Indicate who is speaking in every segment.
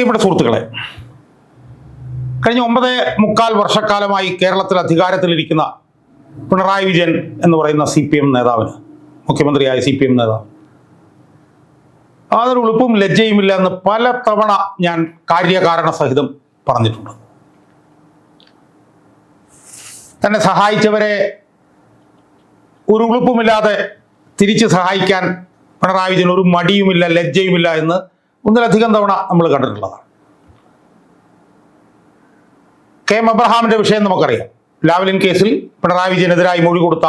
Speaker 1: പ്രിയപ്പെട്ട സുഹൃത്തുക്കളെ കഴിഞ്ഞ ഒമ്പത് മുക്കാൽ വർഷക്കാലമായി കേരളത്തിൽ അധികാരത്തിലിരിക്കുന്ന പിണറായി വിജയൻ എന്ന് പറയുന്ന സി പി എം നേതാവിന് മുഖ്യമന്ത്രിയായ സി പി എം നേതാവ്. യാതൊരു ഉളുപ്പും ലജ്ജയുമില്ല എന്ന് പല തവണ ഞാൻ കാര്യകാരണ സഹിതം പറഞ്ഞിട്ടുണ്ട്. തന്നെ സഹായിച്ചവരെ ഒരു ഉളുപ്പുമില്ലാതെ തിരിച്ച് സഹായിക്കാൻ പിണറായി വിജയൻ ഒരു മടിയുമില്ല ലജ്ജയുമില്ല എന്ന് ഒന്നിലധികം തവണ നമ്മൾ കണ്ടിട്ടുള്ളതാണ്. കെ എം അബ്രഹാമിന്റെ വിഷയം നമുക്കറിയാം. ലാവ്ലിൻ കേസിൽ പിണറായി വിജയനെതിരായി മൊഴി കൊടുത്ത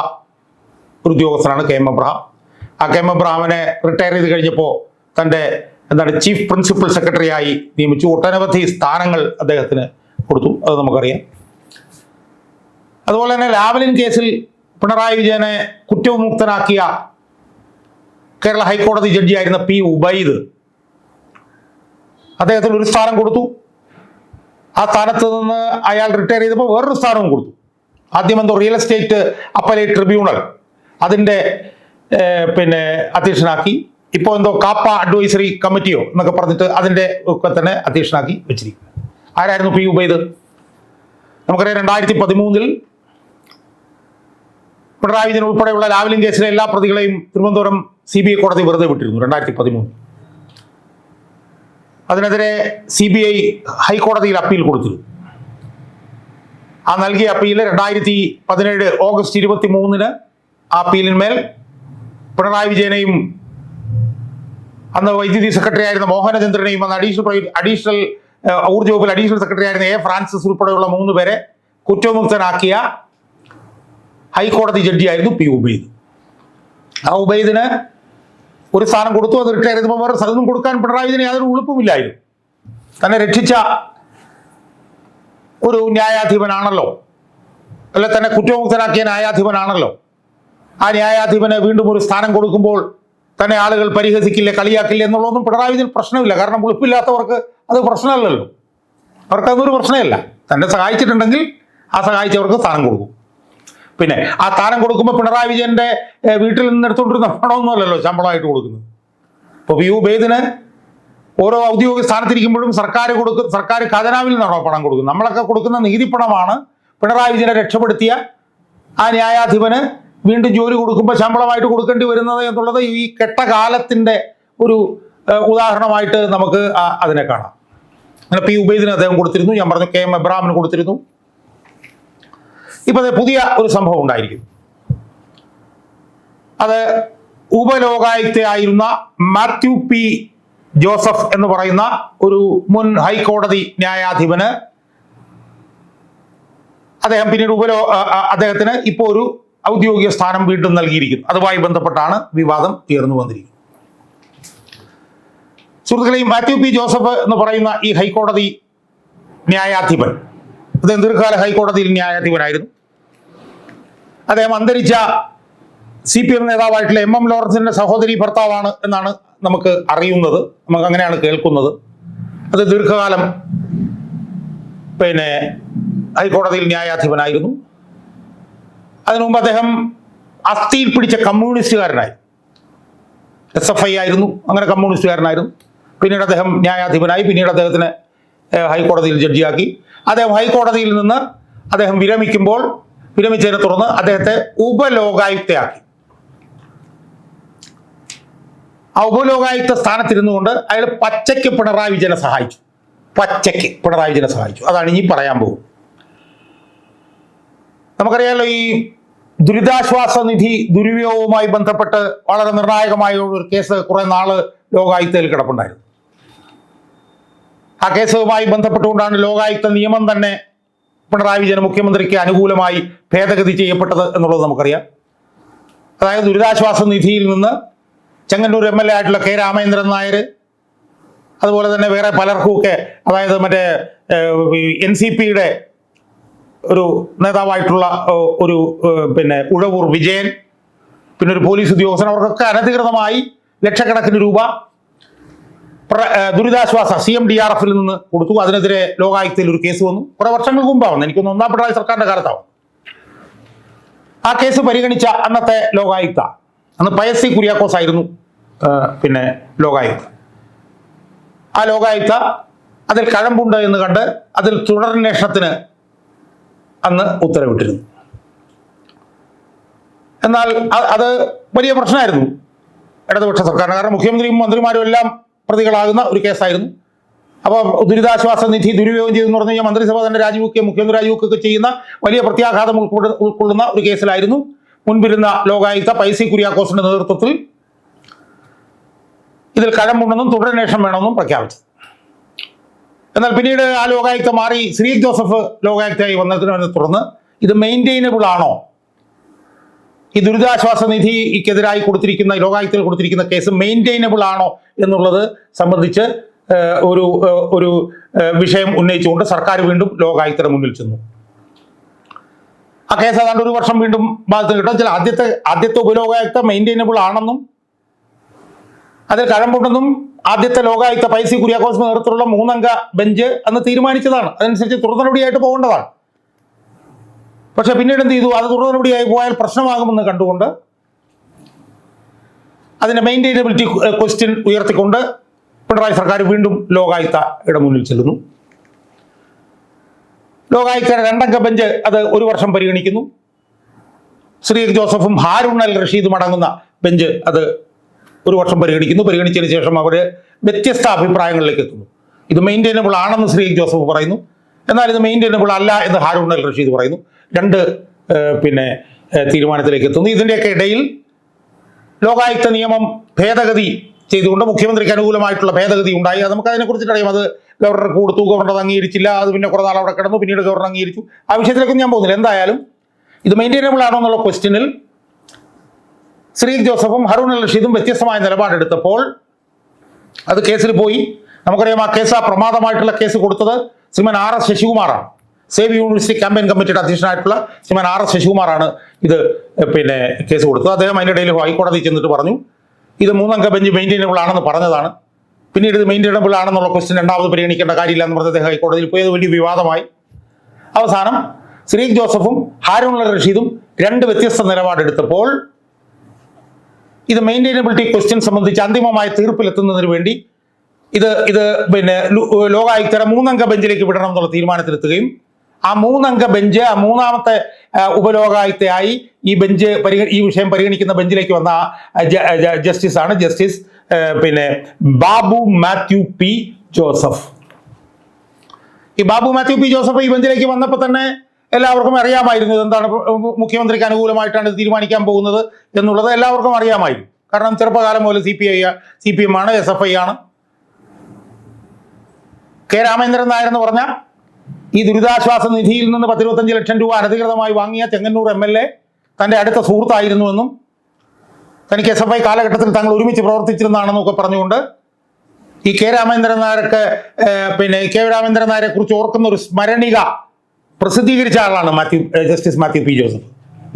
Speaker 1: ഒരു ഉദ്യോഗസ്ഥനാണ് കെ എം അബ്രഹാം. ആ കെ എം അബ്രഹാമിനെ റിട്ടയർ ചെയ്ത് കഴിഞ്ഞപ്പോൾ തന്റെ എന്താണ് ചീഫ് പ്രിൻസിപ്പൽ സെക്രട്ടറിയായി നിയമിച്ചു. ഒട്ടനവധി സ്ഥാനങ്ങൾ അദ്ദേഹത്തിന് കൊടുത്തു. അത് നമുക്കറിയാം. അതുപോലെ തന്നെ ലാവലിൻ കേസിൽ പിണറായി വിജയനെ കുറ്റവിമുക്തനാക്കിയ കേരള ഹൈക്കോടതി ജഡ്ജിയായിരുന്ന പി ഉബൈദ് അദ്ദേഹത്തിന് ഒരു സ്ഥാനം കൊടുത്തു. ആ സ്ഥാനത്ത് നിന്ന് അയാൾ റിട്ടയർ ചെയ്തപ്പോൾ വേറൊരു സ്ഥാനവും കൊടുത്തു. ആദ്യം എന്തോ റിയൽ എസ്റ്റേറ്റ് അപ്പലേറ്റ് ട്രിബ്യൂണൽ അതിന്റെ പിന്നെ അധ്യക്ഷനാക്കി. ഇപ്പോൾ എന്തോ കാപ്പ അഡ്വൈസറി കമ്മിറ്റിയോ എന്നൊക്കെ പറഞ്ഞിട്ട് അതിന്റെ ഒക്കെ തന്നെ അധ്യക്ഷനാക്കി വെച്ചിരിക്കും ആരായിരുന്നു പി ഉബൈദ് നമുക്കറിയാം രണ്ടായിരത്തി പതിമൂന്നിൽ പിണറായി വിജയൻ ഉൾപ്പെടെയുള്ള ലാവലിംഗ് കേസിലെ എല്ലാ പ്രതികളെയും തിരുവനന്തപുരം സി ബി ഐ കോടതി വെറുതെ വിട്ടിരുന്നു രണ്ടായിരത്തി പതിമൂന്ന് അതിനെതിരെ സി ബി ഐ ഹൈക്കോടതിയിൽ അപ്പീൽ കൊടുത്തിരുന്നു ആ നൽകിയ അപ്പീൽ രണ്ടായിരത്തി പതിനേഴ് ഓഗസ്റ്റ് ഇരുപത്തി മൂന്നിന് ആ അപ്പീലിന്മേൽ പിണറായി വിജയനെയും അന്ന് വൈദ്യുതി സെക്രട്ടറി ആയിരുന്ന മോഹനചന്ദ്രനെയും അന്ന് അഡീഷണൽ അഡീഷണൽ ഊർജ വകുപ്പിൽ അഡീഷണൽ സെക്രട്ടറി ആയിരുന്ന എ ഫ്രാൻസിസ് ഉൾപ്പെടെയുള്ള മൂന്ന് പേരെ കുറ്റവിമുക്തനാക്കിയ ഹൈക്കോടതി ജഡ്ജിയായിരുന്നു പി ഉബൈദ്. ആ ഉബൈദിന് ഒരു സ്ഥാനം കൊടുത്തു അത് റിട്ടയർ ചെയ്തപ്പോൾ വേറെ സ്ഥലത്തും കൊടുക്കാൻ പിണറായി യാതൊരു ഉളുപ്പുമില്ലായിരുന്നു. തന്നെ രക്ഷിച്ച ഒരു ന്യായാധിപനാണല്ലോ. അല്ലെ തന്നെ കുറ്റമുക്തനാക്കിയ ന്യായാധിപനാണല്ലോ. ആ ന്യായാധിപന് വീണ്ടും ഒരു സ്ഥാനം കൊടുക്കുമ്പോൾ തന്നെ ആളുകൾ പരിഹസിക്കില്ല കളിയാക്കില്ല എന്നുള്ളതൊന്നും പിണറായി വിജയൻ പ്രശ്നമില്ല. കാരണം ഉളുപ്പില്ലാത്തവർക്ക് അത് പ്രശ്നമല്ലല്ലോ. അവർക്ക് അതൊരു പ്രശ്നമല്ല. തന്നെ സഹായിച്ചിട്ടുണ്ടെങ്കിൽ ആ സഹായിച്ചവർക്ക് സ്ഥാനം കൊടുക്കും. പിന്നെ ആ താരം കൊടുക്കുമ്പോൾ പിണറായി വിജയന്റെ വീട്ടിൽ നിന്ന് എടുത്തുകൊണ്ടിരുന്ന പണമൊന്നുമല്ലല്ലോ ശമ്പളമായിട്ട് കൊടുക്കുന്നത്. ഇപ്പോൾ പി യു. ബേദിന് ഓരോ ഔദ്യോഗിക സ്ഥാനത്തിരിക്കുമ്പോഴും സർക്കാർ കൊടുക്കും സർക്കാർ ഖജനാവിൽ നിന്നാണോ പണം കൊടുക്കുന്നത്. നമ്മളൊക്കെ കൊടുക്കുന്ന നീതിപ്പണമാണ് പിണറായി വിജയനെ രക്ഷപ്പെടുത്തിയ ആ ന്യായാധിപന് വീണ്ടും ജോലി കൊടുക്കുമ്പോൾ ശമ്പളമായിട്ട് കൊടുക്കേണ്ടി വരുന്നത് എന്നുള്ളത് ഈ കെട്ടകാലത്തിന്റെ ഒരു ഉദാഹരണമായിട്ട് നമുക്ക് അതിനെ കാണാം. അങ്ങനെ പി. ഉബൈദിന് അദ്ദേഹം കൊടുത്തിരുന്നു. ഞാൻ പറഞ്ഞു കെ. എം. എബ്രാമിന് കൊടുത്തിരുന്നു. ഇപ്പൊ പുതിയ ഒരു സംഭവം ഉണ്ടായിരിക്കും അത് ഉപലോകായുക്തയായിരുന്ന മാത്യു പി ജോസഫ് എന്ന് പറയുന്ന ഒരു മുൻ ഹൈക്കോടതി ന്യായാധിപന് അദ്ദേഹം പിന്നീട് ഉപലോ അദ്ദേഹത്തിന് ഇപ്പോൾ ഒരു ഔദ്യോഗിക സ്ഥാനം വീണ്ടും നൽകിയിരിക്കുന്നു. അതുമായി ബന്ധപ്പെട്ടാണ് വിവാദം തീർന്നു വന്നിരിക്കുന്നത്. സുഹൃത്തുക്കളെ മാത്യു പി ജോസഫ് എന്ന് പറയുന്ന ഈ ഹൈക്കോടതി ന്യായാധിപൻ അദ്ദേഹം ദീർഘകാല ഹൈക്കോടതിയിൽ ന്യായാധിപനായിരുന്നു. അദ്ദേഹം അന്തരിച്ച സി പി എം നേതാവായിട്ടുള്ള എം എം ലോറൻസിന്റെ സഹോദരി ഭർത്താവാണ് എന്നാണ് നമുക്ക് അറിയുന്നത്. നമുക്ക് അങ്ങനെയാണ് കേൾക്കുന്നത്. അത് ദീർഘകാലം പിന്നെ ഹൈക്കോടതിയിൽ ന്യായാധിപനായിരുന്നു. അതിനു മുമ്പ് അദ്ദേഹം അസ്ഥിയിൽ പിടിച്ച കമ്മ്യൂണിസ്റ്റുകാരനായി. എസ് എഫ് ഐ ആയിരുന്നു. അങ്ങനെ കമ്മ്യൂണിസ്റ്റുകാരനായിരുന്നു. പിന്നീട് അദ്ദേഹം ന്യായാധിപനായി. പിന്നീട് അദ്ദേഹത്തിന് ഹൈക്കോടതിയിൽ ജഡ്ജിയാക്കി. അദ്ദേഹം ഹൈക്കോടതിയിൽ നിന്ന് അദ്ദേഹം വിരമിക്കുമ്പോൾ വിരമിച്ചതിനെ തുടർന്ന് അദ്ദേഹത്തെ ഉപലോകായുക്തയാക്കി. ആ ഉപലോകായുക്ത സ്ഥാനത്തിരുന്നുകൊണ്ട് അയാൾ പച്ചയ്ക്ക് പിണറായി വിജയനെ സഹായിച്ചു. പച്ചയ്ക്ക് പിണറായി വിജയനെ സഹായിച്ചു. അതാണ് ഇനി പറയാൻ പോകും നമുക്കറിയാലോ ഈ ദുരിതാശ്വാസ നിധി ദുരുപയോഗവുമായി ബന്ധപ്പെട്ട് വളരെ നിർണായകമായ ഒരു കേസ് കുറെ നാൾ ലോകായുക്തയിൽ കിടപ്പുണ്ടായിരുന്നു. ആ കേസുമായി ബന്ധപ്പെട്ടുകൊണ്ടാണ് ലോകായുക്ത നിയമം തന്നെ പിണറായി വിജയൻ മുഖ്യമന്ത്രിക്ക് അനുകൂലമായി ഭേദഗതി ചെയ്യപ്പെട്ടത് എന്നുള്ളത് നമുക്കറിയാം. അതായത് ദുരിതാശ്വാസ നിധിയിൽ നിന്ന് ചെങ്ങന്നൂർ എം എൽ എ ആയിട്ടുള്ള കെ രാമേന്ദ്രൻ നായർ അതുപോലെ തന്നെ വേറെ പലർക്കുമൊക്കെ അതായത് മറ്റേ എൻ സി പിയുടെ ഒരു നേതാവായിട്ടുള്ള ഒരു പിന്നെ ഉഴവൂർ വിജയൻ പിന്നെ ഒരു പോലീസ് ഉദ്യോഗസ്ഥൻ അവർക്കൊക്കെ അനധികൃതമായി ലക്ഷക്കണക്കിന് രൂപ ദുരിതാശ്വാസ സി എം ഡി ആർ എഫിൽ നിന്ന് കൊടുത്തു. അതിനെതിരെ ലോകായുക്തയിൽ ഒരു കേസ് വന്നു. കുറെ വർഷങ്ങൾക്ക് മുമ്പാവുന്നു. എനിക്കൊന്ന് ഒന്നാം പിണറായി സർക്കാരിന്റെ കാലത്താവും. ആ കേസ് പരിഗണിച്ച അന്നത്തെ ലോകായുക്ത. അന്ന് പയസി കുര്യാക്കോസ് ആയിരുന്നു പിന്നെ ലോകായുക്ത. ആ ലോകായുക്ത അതിൽ കഴമ്പുണ്ട് എന്ന് കണ്ട് അതിൽ തുടരന്വേഷണത്തിന് അന്ന് ഉത്തരവിട്ടിരുന്നു. എന്നാൽ അത് വലിയ പ്രശ്നമായിരുന്നു ഇടതുപക്ഷ സർക്കാരിന്. കാരണം മുഖ്യമന്ത്രിയും മന്ത്രിമാരും എല്ലാം പ്രതികളാകുന്ന ഒരു കേസായിരുന്നു. അപ്പോൾ ദുരിതാശ്വാസ നിധി ദുരുപയോഗം ചെയ്തെന്ന് പറഞ്ഞു കഴിഞ്ഞാൽ മന്ത്രിസഭ തന്നെ രാജിവെക്കുകയും മുഖ്യമന്ത്രി രാജിവെക്കുകയൊക്കെ ചെയ്യുന്ന വലിയ പ്രത്യാഘാതം ഉൾക്കൊള്ളുന്ന ഒരു കേസിലായിരുന്നു. മുൻപിരുന്ന ലോകായുക്ത പൈസി കുര്യാക്കോസിന്റെ നേതൃത്വത്തിൽ ഇതിൽ കഴമ്പുണ്ടെന്നും തുടരന്വേഷണം വേണമെന്നും പ്രഖ്യാപിച്ചു എന്നാൽ പിന്നീട് ആ ലോകായുക്ത മാറി ശ്രീ ജോസഫ് ലോകായുക്തയായി വന്നതിനെ തുടർന്ന് ഇത് മെയിന്റെയിനബിൾ ആണോ? ഈ ദുരിതാശ്വാസ നിധിക്കെതിരായി കൊടുത്തിരിക്കുന്ന ലോകായുക്തയിൽ കൊടുത്തിരിക്കുന്ന കേസ് മെയിന്റൈനബിൾ ആണോ എന്നുള്ളത് സംബന്ധിച്ച് ഒരു ഒരു വിഷയം ഉന്നയിച്ചുകൊണ്ട് സർക്കാർ വീണ്ടും ലോകായുക്തയുടെ മുന്നിൽ ചെന്നു. ആ കേസ് ഏതാണ്ട് ഒരു വർഷം വീണ്ടും ഭാഗത്ത് കിട്ടും. ചില ആദ്യത്തെ ആദ്യത്തെ ഉപലോകായുക്ത മെയിന്റൈനബിൾ ആണെന്നും അതിൽ കഴമ്പുണ്ടെന്നും ആദ്യത്തെ ലോകായുക്ത പൈസി കുര്യാക്കോസ് നേതൃത്വത്തിലുള്ള മൂന്നംഗ ബെഞ്ച് അന്ന് തീരുമാനിച്ചതാണ്. അതനുസരിച്ച് തുടർ നടപടിയായിട്ട് പോകേണ്ടതാണ്. പക്ഷെ പിന്നീട് എന്ത് ചെയ്തു? അത് തുടർ നടപടിയായി പോയാൽ പ്രശ്നമാകുമെന്ന് കണ്ടുകൊണ്ട് അതിന്റെ മെയിന്റെയിനബിലിറ്റി ക്വസ്റ്റ്യൻ ഉയർത്തിക്കൊണ്ട് പിണറായി സർക്കാർ വീണ്ടും ലോകായുക്തയുടെ മുന്നിൽ ചെല്ലുന്നു. ലോകായുക്തയുടെ രണ്ടംഗ ബെഞ്ച് അത് ഒരു വർഷം പരിഗണിക്കുന്നു. ശ്രീ ജോസഫും ഹാരൂൺ അൽ റഷീദും അടങ്ങുന്ന ബെഞ്ച് അത് ഒരു വർഷം പരിഗണിക്കുന്നു. പരിഗണിച്ചതിന് ശേഷം അവർ വ്യത്യസ്ത അഭിപ്രായങ്ങളിലേക്ക് എത്തുന്നു. ഇത് മെയിന്റെയിനബിൾ ആണെന്ന് ശ്രീ ജോസഫ് പറയുന്നു. എന്നാൽ ഇത് മെയിന്റെയിനബിൾ അല്ല എന്ന് ഹാരൂൺ അൽ റഷീദ് പറയുന്നു. രണ്ട് പിന്നെ തീരുമാനത്തിലേക്ക് എത്തുന്നു. ഇതിന്റെയൊക്കെ ഇടയിൽ ലോകായുക്ത നിയമം ഭേദഗതി ചെയ്തുകൊണ്ട് മുഖ്യമന്ത്രിക്ക് അനുകൂലമായിട്ടുള്ള ഭേദഗതി ഉണ്ടായി. അത് നമുക്ക് അറിയാം. അത് ഗവർണർ കൊടുത്തു ഗവർണർ അംഗീകരിച്ചില്ല. അത് പിന്നെ കുറേ നാൾ അവിടെ കിടന്നു. പിന്നീട് ഗവർണർ അംഗീകരിച്ചു. ആ വിഷയത്തിലേക്കൊന്നും ഞാൻ പോകുന്നില്ല. എന്തായാലും ഇത് മെയിന്റൈനബിൾ ആണോ എന്നുള്ള ക്വസ്റ്റ്യനിൽ ശ്രീ ജോസഫും ഹറൂൺ റഷീദും വ്യത്യസ്തമായ നിലപാടെടുത്തപ്പോൾ അത് കേസിൽ പോയി. നമുക്കറിയാം ആ കേസ് ആ പ്രമാദമായിട്ടുള്ള കേസ് കൊടുത്തത് ശ്രീമൻ ആർ എസ് ശശികുമാറാണ്. സേവ് യൂണിവേഴ്സിറ്റി ക്യാമ്പയിൻ കമ്മിറ്റിയുടെ അധ്യക്ഷനായിട്ടുള്ള ശ്രീമാൻ ആർ എസ് ശശികുമാറാണ് ഇത് പിന്നെ കേസ് കൊടുത്തത്. അദ്ദേഹം അതിന്റെ ഇടയിൽ ഹൈക്കോടതി ചെന്നിട്ട് പറഞ്ഞു ഇത് മൂന്നംഗ ബെഞ്ച് മെയിന്റൈനബിൾ ആണെന്ന് പറഞ്ഞതാണ്. പിന്നീട് ഇത് മെയിന്റൈനബിൾ ആണെന്നുള്ള ക്വസ്റ്റ്യൻ രണ്ടാമത് പരിഗണിക്കേണ്ട കാര്യമില്ല എന്ന് പറഞ്ഞ് അദ്ദേഹം ഹൈക്കോടതിയിൽ പോയത് വലിയ വിവാദമായി. അവസാനം ശ്രീ ജോസഫും ഹാരൂൺ റഷീദും രണ്ട് വ്യത്യസ്ത നിലപാടെടുത്തപ്പോൾ ഇത് മെയിന്റൈനബിലിറ്റി ക്വസ്റ്റ്യൻ സംബന്ധിച്ച് അന്തിമമായ തീർപ്പിലെത്തുന്നതിന് വേണ്ടി ഇത് ഇത് പിന്നെ ലോകായുക്തരെ മൂന്നംഗ ബെഞ്ചിലേക്ക് വിടണം എന്നുള്ള തീരുമാനത്തിലെത്തുകയും ആ മൂന്നംഗ ബെഞ്ച് ആ മൂന്നാമത്തെ ഉപലോകായുക്തയായി ഈ ബെഞ്ച് പരിഗ ഈ വിഷയം പരിഗണിക്കുന്ന ബെഞ്ചിലേക്ക് വന്ന ജസ്റ്റിസ് ആണ് ജസ്റ്റിസ് പിന്നെ ബാബു മാത്യു പി ജോസഫ്. ഈ ബാബു മാത്യു പി ജോസഫ് ഈ ബെഞ്ചിലേക്ക് വന്നപ്പോൾ തന്നെ എല്ലാവർക്കും അറിയാമായിരുന്നു ഇതെന്താണ് മു- മുഖ്യമന്ത്രിക്ക് അനുകൂലമായിട്ടാണ് തീരുമാനിക്കാൻ പോകുന്നത് എന്നുള്ളത് എല്ലാവർക്കും അറിയാമായിരുന്നു. കാരണം ചെറുപ്പകാലം മുതൽ C P I C P M ആണ് എസ് എഫ് ഐ ആണ്. കെ രാമേന്ദ്രൻ നായർ എന്ന് പറഞ്ഞ ഈ ദുരിതാശ്വാസ നിധിയിൽ നിന്ന് പത്തിരുപത്തഞ്ച് ലക്ഷം രൂപ അനധികൃതമായി വാങ്ങിയ ചെങ്ങന്നൂർ എം എൽ എ തന്റെ അടുത്ത സുഹൃത്തായിരുന്നുവെന്നും തനിക്ക് എസ് എഫ് ഐ കാലഘട്ടത്തിൽ തങ്ങൾ ഒരുമിച്ച് പ്രവർത്തിച്ചിരുന്നതാണെന്നൊക്കെ പറഞ്ഞുകൊണ്ട് ഈ കെ രാമേന്ദ്രൻ നായർക്ക് പിന്നെ കെ രാമേന്ദ്രൻ നായരെ കുറിച്ച് ഓർക്കുന്ന ഒരു സ്മരണിക പ്രസിദ്ധീകരിച്ച ആളാണ് Mathew justice Mathew P Joseph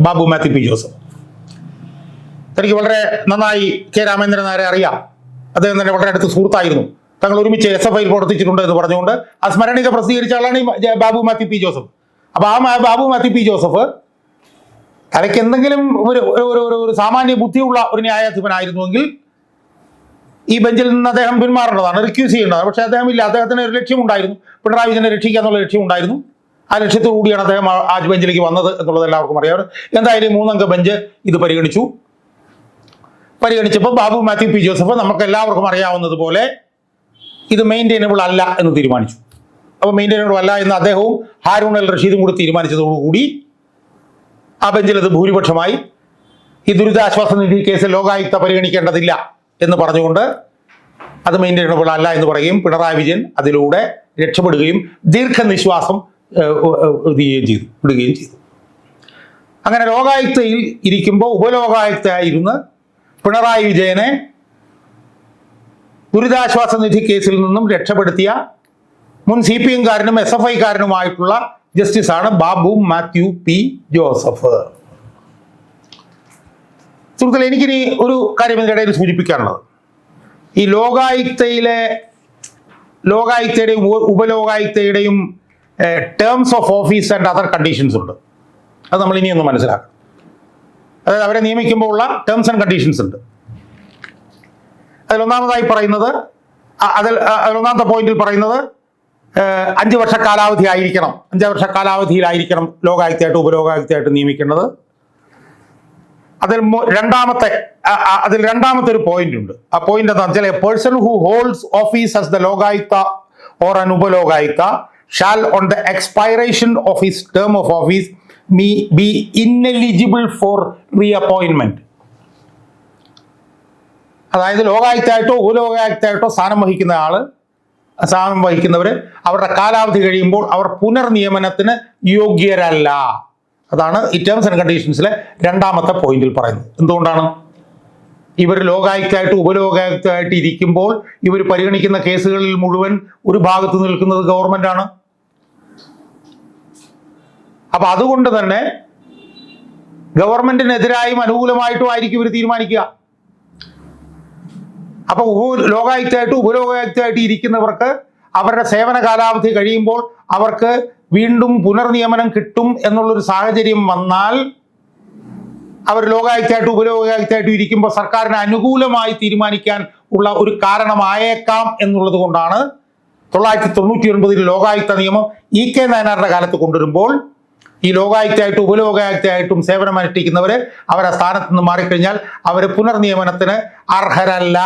Speaker 1: Babu Mathew P Joseph. തനിക്ക് വളരെ നന്നായി കെ രാമേന്ദ്രൻ നായരെ അറിയാം. അദ്ദേഹം തന്നെ വളരെ അടുത്ത് സുഹൃത്തായിരുന്നു. തങ്ങൾ ഒരുമിച്ച് എസ് എഫ് ഐയിൽ പ്രവർത്തിച്ചിട്ടുണ്ട് എന്ന് പറഞ്ഞുകൊണ്ട് ആ സ്മരണിക പ്രസിദ്ധീകരിച്ച ആളാണ് ഈ ബാബു മാത്യു പി ജോസഫ്. അപ്പൊ ആ ബാബു മാത്യു പി ജോസഫ് തനിക്ക് എന്തെങ്കിലും ഒരു ഒരു- ഒരു സാമാന്യ ബുദ്ധിയുള്ള ഒരു ന്യായാധിപനായിരുന്നുവെങ്കിൽ ഈ ബെഞ്ചിൽ നിന്ന് അദ്ദേഹം പിന്മാറേണ്ടതാണ് റിക്യൂസ് ചെയ്യേണ്ടതാണ്. പക്ഷേ അദ്ദേഹം ഇല്ല അദ്ദേഹത്തിന് ഒരു ലക്ഷ്യമുണ്ടായിരുന്നു. പിണറായി വിജയനെ രക്ഷിക്കുക എന്നുള്ള ലക്ഷ്യമുണ്ടായിരുന്നു. ആ ലക്ഷ്യത്തോടു കൂടിയാണ് അദ്ദേഹം ആ- ബെഞ്ചിലേക്ക് വന്നത് എന്നുള്ളത് എല്ലാവർക്കും അറിയാം. എന്തായാലും മൂന്നംഗ ബെഞ്ച് ഇത് പരിഗണിച്ചു. പരിഗണിച്ചപ്പോൾ ബാബു മാത്യു പി ജോസഫ് നമുക്ക് എല്ലാവർക്കും അറിയാവുന്നതുപോലെ ഇത് മെയിന്റൈനബിൾ അല്ല എന്ന് തീരുമാനിച്ചു. അപ്പോൾ മെയിന്റൈനബിൾ അല്ല എന്ന് അദ്ദേഹവും ഹാരൂൺ അൽ റഷീദും കൂടി തീരുമാനിച്ചതോടുകൂടി ആ ബെഞ്ചിൽ അത് ഭൂരിപക്ഷമായി. ഈ ദുരിതാശ്വാസ നിധി കേസ് ലോകായുക്ത പരിഗണിക്കേണ്ടതില്ല എന്ന് പറഞ്ഞുകൊണ്ട് അത് മെയിന്റൈനബിൾ അല്ല എന്ന് പറയുകയും പിണറായി വിജയൻ അതിലൂടെ രക്ഷപ്പെടുകയും ദീർഘനിശ്വാസം ഇത് ചെയ്യുകയും ചെയ്തു വിടുകയും ചെയ്തു. അങ്ങനെ ലോകായുക്തയിൽ ഇരിക്കുമ്പോൾ ഉപലോകായുക്തയായിരുന്ന് പിണറായി വിജയനെ ദുരിതാശ്വാസ നിധി കേസിൽ നിന്നും രക്ഷപ്പെടുത്തിയ മുൻ സി പി എംകാരനും എസ് എഫ് ഐക്കാരനുമായിട്ടുള്ള ജസ്റ്റിസാണ് ബാബു മാത്യു പി ജോസഫ്. സുഹൃത്തുക്കളെ എനിക്കിനി ഒരു കാര്യം ഇടയിൽ സൂചിപ്പിക്കാനുള്ളത്. ഈ ലോകായുക്തയിലെ ലോകായുക്തയുടെയും ഉപ- ഉപലോകായുക്തയുടെയും terms of office and other conditions ഉണ്ട്. അത് നമ്മൾ ഇനി ഒന്ന് മനസ്സിലാക്കണം. അതായത് അവരെ നിയമിക്കുമ്പോൾ ഉള്ള ടേംസ് ആൻഡ് കണ്ടീഷൻസ് ഉണ്ട്. അതിലൊന്നാമതായി പറയുന്നത് അതിൽ അതിലൊന്നാമത്തെ പോയിന്റിൽ പറയുന്നത് അഞ്ച് വർഷ കാലാവധി ആയിരിക്കണം അഞ്ച് വർഷ കാലാവധിയിലായിരിക്കണം ലോകായുക്തയായിട്ട് ഉപലോകായുക്തയായിട്ട് നിയമിക്കേണ്ടത്. അതിൽ രണ്ടാമത്തെ അതിൽ രണ്ടാമത്തെ ഒരു പോയിന്റ് ഉണ്ട്. ആ പോയിന്റ് എന്താ വെച്ചാൽ person who holds office as the Lokayukta or an Upalokayukta shall on the expiration of his term of office be ineligible for reappointment അതായത് ലോകായുക്തായിട്ടോ ഉപലോകായുക്തായിട്ടോ സ്ഥാനം വഹിക്കുന്ന ആൾ സ്ഥാനം വഹിക്കുന്നവർ അവരുടെ കാലാവധി കഴിയുമ്പോൾ അവർ പുനർനിയമനത്തിന് യോഗ്യരല്ല. അതാണ് ഈ ടേംസ് ആൻഡ് കണ്ടീഷൻസിലെ രണ്ടാമത്തെ പോയിന്റിൽ പറയുന്നത്. എന്തുകൊണ്ടാണ്? ഇവർ ലോകായുക്തായിട്ട് ഉപലോകായുക്തമായിട്ട് ഇരിക്കുമ്പോൾ ഇവർ പരിഗണിക്കുന്ന കേസുകളിൽ മുഴുവൻ ഒരു ഭാഗത്ത് നിൽക്കുന്നത് ഗവൺമെന്റ് ആണ്. അപ്പൊ അതുകൊണ്ട് തന്നെ ഗവൺമെന്റിനെതിരായും അനുകൂലമായിട്ടും ആയിരിക്കും ഇവർ തീരുമാനിക്കുക. അപ്പൊ ഉപ ലോകായുക്തമായിട്ട് ഉപലോകായുക്തമായിട്ട് ഇരിക്കുന്നവർക്ക് അവരുടെ സേവന കാലാവധി കഴിയുമ്പോൾ അവർക്ക് വീണ്ടും പുനർനിയമനം കിട്ടും എന്നുള്ളൊരു സാഹചര്യം വന്നാൽ അവർ ലോകായുക്തമായിട്ട് ഉപലോകായുക്തമായിട്ട് ഇരിക്കുമ്പോൾ സർക്കാരിന് അനുകൂലമായി തീരുമാനിക്കാൻ ഉള്ള ഒരു കാരണമായേക്കാം എന്നുള്ളത് കൊണ്ടാണ് തൊള്ളായിരത്തി തൊണ്ണൂറ്റി ഒൻപതിൽ ലോകായുക്ത നിയമം ഇ കെ നയനാറുടെ കാലത്ത് കൊണ്ടുവരുമ്പോൾ ഈ ലോകായുക്തയായിട്ടും ഉപലോകായുക്തയായിട്ടും സേവനമനുഷ്ഠിക്കുന്നവര് അവരെ സ്ഥാനത്ത് നിന്ന് മാറിക്കഴിഞ്ഞാൽ അവർ പുനർനിയമനത്തിന് അർഹരല്ല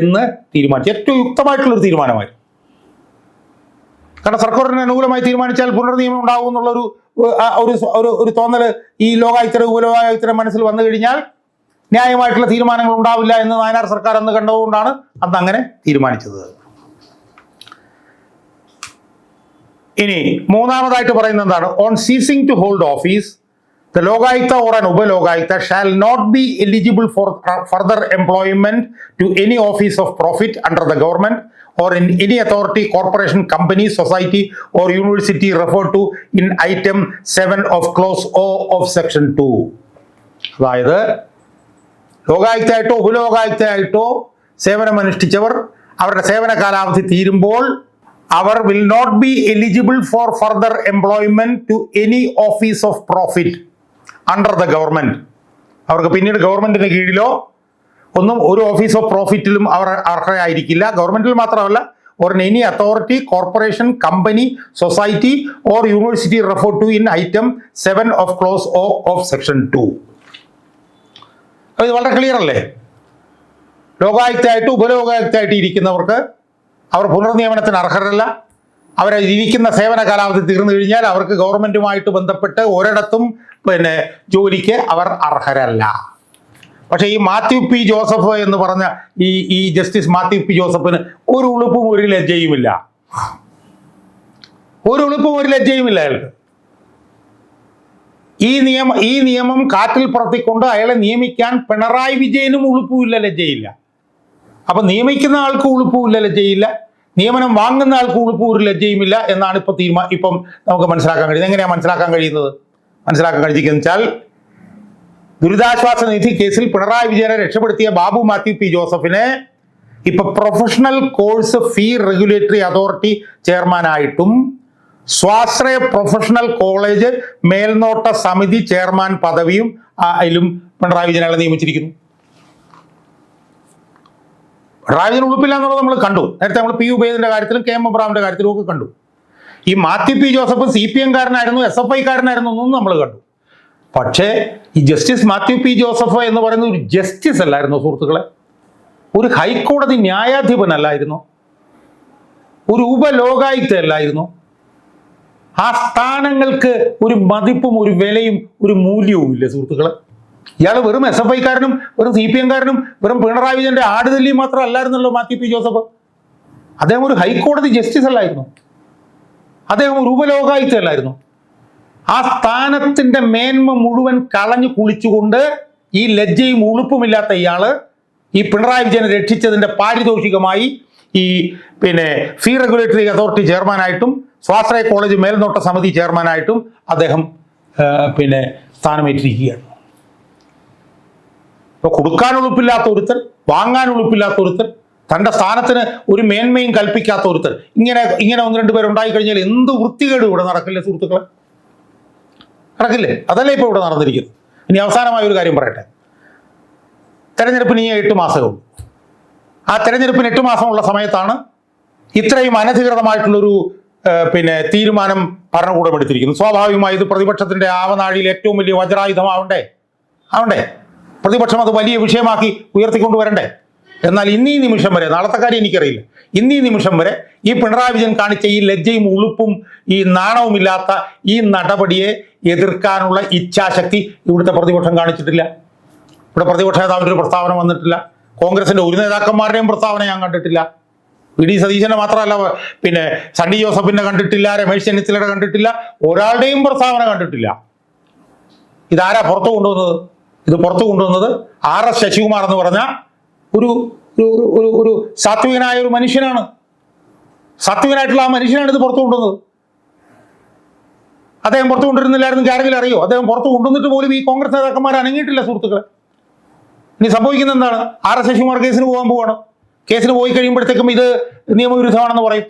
Speaker 1: എന്ന് തീരുമാനിച്ചു. ഏറ്റവും യുക്തമായിട്ടുള്ള ഒരു തീരുമാനമായിരുന്നു കാരണം സർക്കാരിന് അനുകൂലമായി തീരുമാനിച്ചാൽ പുനർനിയമനം ഉണ്ടാവും എന്നുള്ളൊരു ഒരു ഒരു ഒരു തോന്നൽ ഈ ലോകായുക്തരുടെ ഉപലോകായുക്തരുടെ മനസ്സിൽ വന്നു കഴിഞ്ഞാൽ ന്യായമായിട്ടുള്ള തീരുമാനങ്ങൾ ഉണ്ടാവില്ല എന്ന് നായനാർ സർക്കാർ അന്ന് കണ്ടതുകൊണ്ടാണ് അന്ന് അങ്ങനെ തീരുമാനിച്ചത്. ഇനി മൂന്നാമതായിട്ട് പറയുന്നത് എന്താണ്? On ceasing to hold office the Lokayukta or an Upalokayukta shall not be eligible for further employment to any office of profit under the government or in any authority corporation company society or university refer to in item seven of clause O of section two അതായത് ലോകായുക്തയായിട്ടോ ഉപലോകായുക്തയായിട്ടോ സേവനമനുഷ്ഠിച്ചവർ അവരുടെ സേവന കാലാവധി തീരുമ്പോൾ അവർ will not be eligible for further employment to any office of profit under the government അവർക്ക് പിന്നീട് ഗവൺമെന്റിന്റെ കീഴിലോ ഒന്നും ഒരു ഓഫീസ് ഓഫ് പ്രോഫിറ്റിലും അവർ അർഹരായിരിക്കില്ല. ഗവൺമെന്റിൽ മാത്രമല്ല or any authority corporation company society or university refer to in item seven of clause O of section two ഇത് വളരെ ക്ലിയർ അല്ലേ? ലോകായുക്തയായിട്ട് ഉപലോകായുക്തയായിട്ട് ഇരിക്കുന്നവർക്ക് അവർ പുനർനിയമനത്തിന് അർഹരല്ല. അവരെ ജീവിക്കുന്ന സേവന കാലാവധി തീർന്നു കഴിഞ്ഞാൽ അവർക്ക് ഗവൺമെന്റുമായിട്ട് ബന്ധപ്പെട്ട് ഒരിടത്തും പിന്നെ ജോലിക്ക് അവർ അർഹരല്ല. പക്ഷേ ഈ മാത്യു പി ജോസഫ് എന്ന് പറഞ്ഞ ഈ ഈ ജസ്റ്റിസ് മാത്യു പി ജോസഫിന് ഒരു ഉളുപ്പും ഒരു ലജ്ജയുമില്ല. ഒരു ഉളുപ്പും ഒരു ലജ്ജയുമില്ല അയാൾക്ക്. ഈ നിയമം ഈ നിയമം കാറ്റിൽ പറത്തിക്കൊണ്ട് അയാളെ നിയമിക്കാൻ പിണറായി വിജയനും ഉളുപ്പുമില്ല ലജ്ജയില്ല. അപ്പൊ നിയമിക്കുന്ന ആൾക്ക് ഉളുപ്പുമില്ല ലജ്ജയില്ല. നിയമനം വാങ്ങുന്ന ആൾക്ക് ഉളുപ്പും ഒരു ലജ്ജയുമില്ല എന്നാണ് ഇപ്പൊ തീരുമാനം ഇപ്പം നമുക്ക് മനസ്സിലാക്കാൻ കഴിയുന്നത്. എങ്ങനെയാണ് മനസ്സിലാക്കാൻ കഴിയുന്നത്? മനസ്സിലാക്കാൻ കഴിഞ്ഞിരിക്കുന്ന വെച്ചാൽ ദുരിതാശ്വാസ നിധി കേസിൽ പിണറായി വിജയനെ രക്ഷപ്പെടുത്തിയ ബാബു മാത്യു പി ജോസഫിനെ ഇപ്പൊ professional course fee regulatory authority ചെയർമാനായിട്ടും സ്വാശ്രയ പ്രൊഫഷണൽ കോളേജ് മേൽനോട്ട സമിതി ചെയർമാൻ പദവിയും അതിലും പിണറായി വിജയനെ നിയമിച്ചിരിക്കുന്നു. പിണറായി ഉടുപ്പില്ല എന്നുള്ളത് നമ്മൾ കണ്ടു. നേരത്തെ നമ്മൾ പി ഉബൈദിന്റെ കാര്യത്തിലും കെ എം അബ്രാമിന്റെ കാര്യത്തിലും ഒക്കെ കണ്ടു. ഈ Mathew P Joseph C P എംകാരനായിരുന്നു S F ഐക്കാരനായിരുന്നു എന്നും നമ്മൾ കണ്ടു. പക്ഷേ ഈ ജസ്റ്റിസ് മാത്യു പി ജോസഫ് എന്ന് പറയുന്ന ഒരു ജസ്റ്റിസ് അല്ലായിരുന്നു സുഹൃത്തുക്കളെ? ഒരു ഹൈക്കോടതി ന്യായാധിപനല്ലായിരുന്നു? ഒരു ഉപലോകായുക്ത അല്ലായിരുന്നു ആ സ്ഥാനങ്ങൾക്ക് ഒരു മതിപ്പും ഒരു വിലയും ഒരു മൂല്യവും ഇല്ല സുഹൃത്തുക്കളെ? ഇയാൾ വെറും എസ് എഫ് ഐക്കാരനും വെറും സി പി എംകാരനും വെറും പിണറായി വിജയന്റെ ആടുതല്ലി മാത്രം അല്ലായിരുന്നല്ലോ മാത്യു പി ജോസഫ്. അദ്ദേഹം ഒരു ഹൈക്കോടതി ജസ്റ്റിസ് അല്ലായിരുന്നു. അദ്ദേഹം ഒരു ഉപലോകായുക്ത അല്ലായിരുന്നു ആ സ്ഥാനത്തിന്റെ മേന്മ മുഴുവൻ കളഞ്ഞു കുളിച്ചുകൊണ്ട് ഈ ലജ്ജയും ഉളുപ്പുമില്ലാത്ത ഇയാൾ ഈ പിണറായി വിജയനെ രക്ഷിച്ചതിന്റെ പാരിതോഷികമായി ഈ പിന്നെ ഫീ റെഗുലേറ്ററി അതോറിറ്റി ചെയർമാനായിട്ടും സ്വാശ്രയ കോളേജ് മേൽനോട്ട സമിതി ചെയർമാനായിട്ടും അദ്ദേഹം പിന്നെ സ്ഥാനമേറ്റിരിക്കുകയാണ്. ഇപ്പൊ കൊടുക്കാൻ ഉളുപ്പില്ലാത്ത ഒരുത്തൻ വാങ്ങാൻ ഉളുപ്പില്ലാത്ത ഒരുത്തൻ തന്റെ സ്ഥാനത്തിന് ഒരു മേന്മയും കൽപ്പിക്കാത്ത ഒരുത്തൻ. ഇങ്ങനെ ഇങ്ങനെ ഒന്ന് രണ്ട് പേരുണ്ടായി കഴിഞ്ഞാൽ എന്ത് വൃത്തികേട് ഇവിടെ നടക്കില്ലേ സുഹൃത്തുക്കളെ? നടക്കില്ലേ? അതല്ലേ ഇപ്പോൾ ഇവിടെ നടന്നിരിക്കുന്നത്. ഇനി അവസാനമായ ഒരു കാര്യം പറയട്ടെ. തെരഞ്ഞെടുപ്പിന് ഈ എട്ട് മാസമേ ഉള്ളൂ. ആ തെരഞ്ഞെടുപ്പിന് എട്ട് മാസമുള്ള സമയത്താണ് ഇത്രയും അനധികൃതമായിട്ടുള്ളൊരു പിന്നെ തീരുമാനം ഭരണകൂടം എടുത്തിരിക്കുന്നു സ്വാഭാവികമായി ഇത് പ്രതിപക്ഷത്തിന്റെ ആവനാഴിയിൽ ഏറ്റവും വലിയ വജ്രായുധമാവണ്ടേ? ആവണ്ടേ? പ്രതിപക്ഷം അത് വലിയ വിഷയമാക്കി ഉയർത്തിക്കൊണ്ടുവരണ്ടേ? എന്നാൽ ഇന്നീ നിമിഷം വരെ നാളത്തെ കാര്യം എനിക്കറിയില്ല. ഇന്നീ നിമിഷം വരെ ഈ പിണറായി വിജയൻ കാണിച്ച ഈ ലജ്ജയും ഉളുപ്പും ഈ നാണവുമില്ലാത്ത ഈ നടപടിയെ എതിർക്കാനുള്ള ഇച്ഛാശക്തി ഇവിടുത്തെ പ്രതിപക്ഷം കാണിച്ചിട്ടില്ല. ഇവിടെ പ്രതിപക്ഷ നേതാവിന്റെ ഒരു പ്രസ്താവന വന്നിട്ടില്ല. കോൺഗ്രസിന്റെ ഒരു നേതാക്കന്മാരുടെയും പ്രസ്താവന ഞാൻ കണ്ടിട്ടില്ല. വി ഡി സതീശനെ മാത്രമല്ല പിന്നെ സണ്ണി ജോസഫിന്റെ കണ്ടിട്ടില്ല രമേശ് ചെന്നിത്തലയുടെ കണ്ടിട്ടില്ല ഒരാളുടെയും പ്രസ്താവന കണ്ടിട്ടില്ല. ഇതാരാ പുറത്തു കൊണ്ടുവന്നത്? ഇത് പുറത്തു കൊണ്ടുവന്നത് ആർ എസ് ശശികുമാർ എന്ന് പറഞ്ഞ ഒരു ഒരു ഒരു സാത്വികനായ ഒരു മനുഷ്യനാണ്. സാത്വികനായിട്ടുള്ള ആ മനുഷ്യനാണ് ഇത് പുറത്തു കൊണ്ടുവന്നത്. അദ്ദേഹം പുറത്തു കൊണ്ടുവരുന്നില്ലായിരുന്നു ആരെങ്കിലും അറിയോ? അദ്ദേഹം പുറത്തു കൊണ്ടുവന്നിട്ട് പോലും ഈ കോൺഗ്രസ് നേതാക്കന്മാർ അനങ്ങിയിട്ടില്ല സുഹൃത്തുക്കളെ. ഇനി സംഭവിക്കുന്നത് എന്താണ്? ആർ എസ് ശശികുമാർ കേസിന് പോകാൻ പോവാണ്. കേസിന് പോയി കഴിയുമ്പോഴത്തേക്കും ഇത് നിയമവിരുദ്ധമാണെന്ന് പറയും.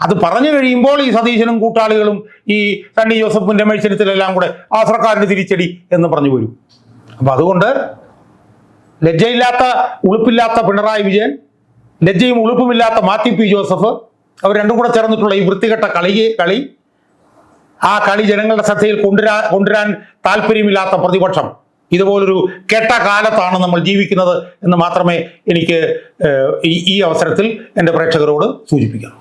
Speaker 1: അത് പറഞ്ഞു കഴിയുമ്പോൾ ഈ സതീശനും കൂട്ടാളികളും ഈ സണ്ണി ജോസഫിന്റെ രമേശ് ചെന്നിത്തലെല്ലാം കൂടെ ആ സർക്കാരിന് തിരിച്ചടി എന്ന് പറഞ്ഞു വരും. അപ്പൊ അതുകൊണ്ട് ലജ്ജയില്ലാത്ത ഉളുപ്പില്ലാത്ത പിണറായി വിജയൻ ലജ്ജയും ഉളുപ്പുമില്ലാത്ത മാത്യു പി ജോസഫ് അവർ രണ്ടും കൂടെ ചേർന്നിട്ടുള്ള ഈ വൃത്തികെട്ട കളി കളി ആ കളി ജനങ്ങളുടെ ശ്രദ്ധയിൽ കൊണ്ടുവരാ കൊണ്ടുവരാൻ താല്പര്യമില്ലാത്ത പ്രതിപക്ഷം. ഇതുപോലൊരു കെട്ട കാലത്താണ് നമ്മൾ ജീവിക്കുന്നത് എന്ന് മാത്രമേ എനിക്ക് ഈ അവസരത്തിൽ എന്റെ പ്രേക്ഷകരോട് സൂചിപ്പിക്കാം.